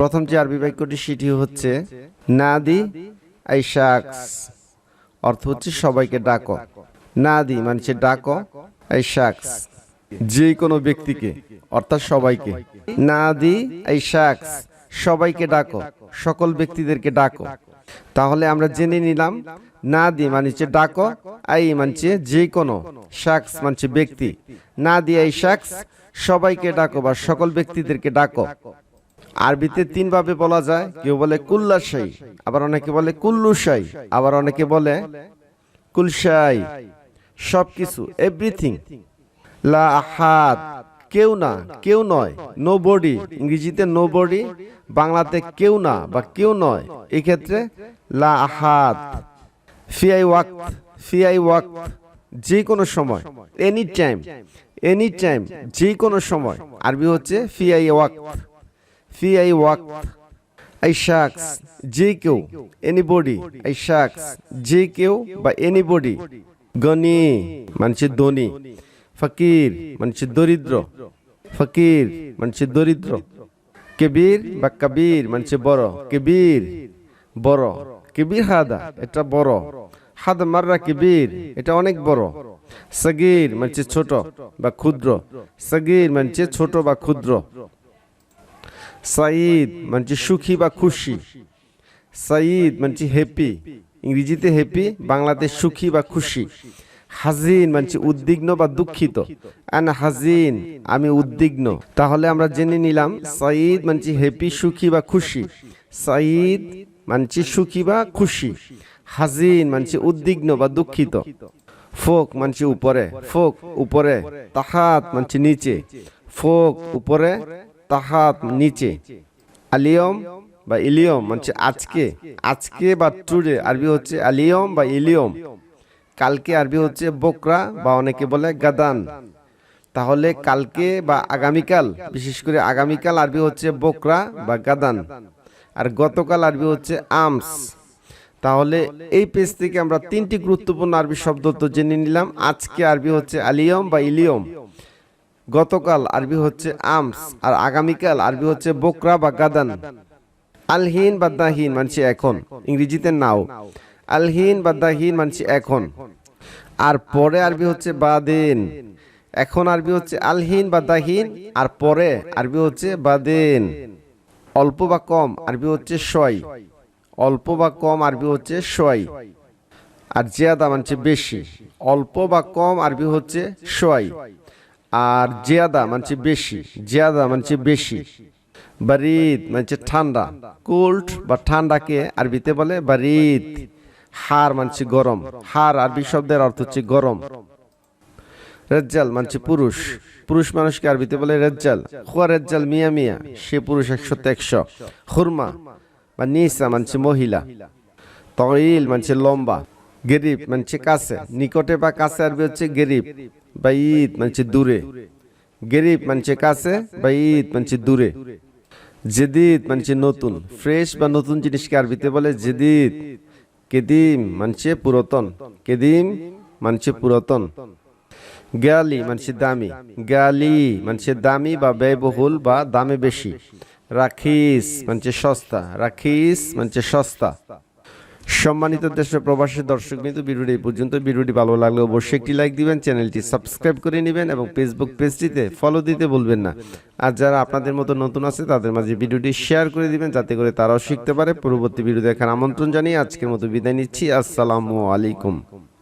প্রথম যে আরবি বাক্যটি, সেটি হচ্ছে নাদি আইশাকস অর্থ হচ্ছে সবাইকে ডাকো। নাদি মানে ডাকো আইশাকস যে কোনো ব্যক্তিকে, অর্থাৎ সবাইকে। নাদি আইশাকস সবাইকে ডাকো, সকল ব্যক্তিদেরকে ডাকো। তাহলে আমরা জেনে নিলাম, নাদি মানে হচ্ছে ডাকো, আই মানছে যে কোনো শাকস মানছে ব্যক্তি। নাদি আই শাকস সবাইকে ডাকো বা সকল ব্যক্তিদেরকে ডাকো। আরবিতে তিন ভাবে বলা যায়। কেউ বলে কুল্লাশাই আবার অনেকে বলে কুল্লুশাই আবার অনেকে বলে কুলশাই। সবকিছু এভরিথিং লা কেউ না, কেউ নয় নো বডি ইংরেজিতে নো বডি বাংলাতে কেউ না বা কেউ নয়। এই ক্ষেত্রে লা আহাদ ফিআই ওয়াক্ত ফিআই ওয়াক্ত যে কোনো সময় এনি টাইম এনি টাইম যে কোনো সময়। আরবি হচ্ছে ফিআই ওয়াক্ত। যে কেউ এনিবডি বা এনিবডি গনি ধনী ফকির দরিদ্র ফকির দরিদ্র বা কাবির বড় হাদা এটা বড় হাদা মাররা কেবির অনেক বড় সগির মানছে ছোট বা ক্ষুদ্র সগির মানছে ছোট বা ক্ষুদ্র সাইদ মানছে সুখী বা খুশি। সাইদ মানছে হ্যাপি ইংরেজিতে হ্যাপি বাংলাতে সুখী বা খুশি। হাজিন মানছে উদ্বিগ্ন বা দুঃখিত। আন হাজিন আমি উদ্বিগ্ন। তাহলে আমরা জেনে নিলাম সাইদ মানছে হ্যাপি সুখী বা খুশি। সাইদ মানছে সুখী বা খুশি। হাজিন মানছে উদ্বিগ্ন বা দুঃখিত। ফোক মানছে উপরে। ফোক, উপরে। তাহাত মানছে নিচে। ফোক, উপরে। তাহাত নিচে। আলিয়ম বা ইলিয়ম মানে আজকে। আজকে বা টুডে, আরবি হচ্ছে আলিয়ম বা ইলিয়ম। কালকে আরবি হচ্ছে বকরা বা অনেকে বলে গাদান। তাহলে কালকে বা আগামীকাল, বিশেষ করে আগামীকাল আরবি হচ্ছে বকরা বা গাদান। আর গতকাল আরবি হচ্ছে আমস। তাহলে এই পেজ থেকে আমরা তিনটি গুরুত্বপূর্ণ আরবি শব্দ তো জেনে নিলাম। আজকে আরবি হচ্ছে আলিয়ম বা ইলিয়ম। গতকাল আরবি হচ্ছে আমস আর আগামীকাল আরবি হচ্ছে বকরা বা গাদান। আলহীন বা দাহিন মানছি এখন, ইংরেজিতে নাও। আলহীন বা দাহিন মানছি এখন। আর পরে আরবি হচ্ছে বাদিন। এখন আরবি হচ্ছে আলহীন বা দাহিন, আর পরে আরবি হচ্ছে বাদিন। অল্প বা কম আরবি হচ্ছে শয় অল্প বা কম আরবি হচ্ছে শয় আর জিয়াদা মানছে বেশি। অল্প বা কম আরবি হচ্ছে শয় আর জিয়াদা মানছে বেশি, জিয়াদা মানছে বেশি। বারিদ মানছে ঠান্ডা। কোল্ড বা ঠান্ডাকে আরবিতে বলে বারিদ। হার মানছে গরম। হার আরবি শব্দের অর্থ হচ্ছে গরম। রেজ্জাল মানছে পুরুষ। পুরুষ মানুষকে আরবিতে বলে রেজ্জাল। খুয়া রেজ্জাল মিয়া মিয়া। সে পুরুষ একশো একশো। খুরমা বা নিসা মানছে মহিলা। তইল মানছে লম্বা। গেরিব, মানছে কাছে। নিকটে বা কাছে আরবি হচ্ছে গেরিব, বা ঈদ, মানছে দূরে। গেরিব, মানছে কাছে, বা ঈদ, মানছে দূরে। জেদিদ, মানছে নতুন। ফ্রেশ বা নতুন জিনিসকে আরবিতে বলে জেদিদ। কেদিম, মানছে পুরাতন। কেদিম, মানছে পুরাতন। গালি মানছে দামি। গালি মানছে দামি বা ব্যয়বহুল বা দামে বেশি। রাখিস, মানছে সস্তা। রাখিস, মানছে সস্তা। সম্মানিত দেশের প্রবাসী দর্শক কিন্তু ভিডিওটি এই পর্যন্ত। ভিডিওটি ভালো লাগলে অবশ্যই একটি লাইক দিবেন, চ্যানেলটি সাবস্ক্রাইব করে নেবেন এবং ফেসবুক পেজটিতে ফলো দিতে বলবেন না। আর যারা আপনাদের মতো নতুন আছে, তাদের মাঝে ভিডিওটি শেয়ার করে দিবেন, যাতে করে তারাও শিখতে পারে। পরবর্তী ভিডিও দেখার আমন্ত্রণ জানিয়ে আজকের মতো বিদায় নিচ্ছি। আসসালামু আলাইকুম।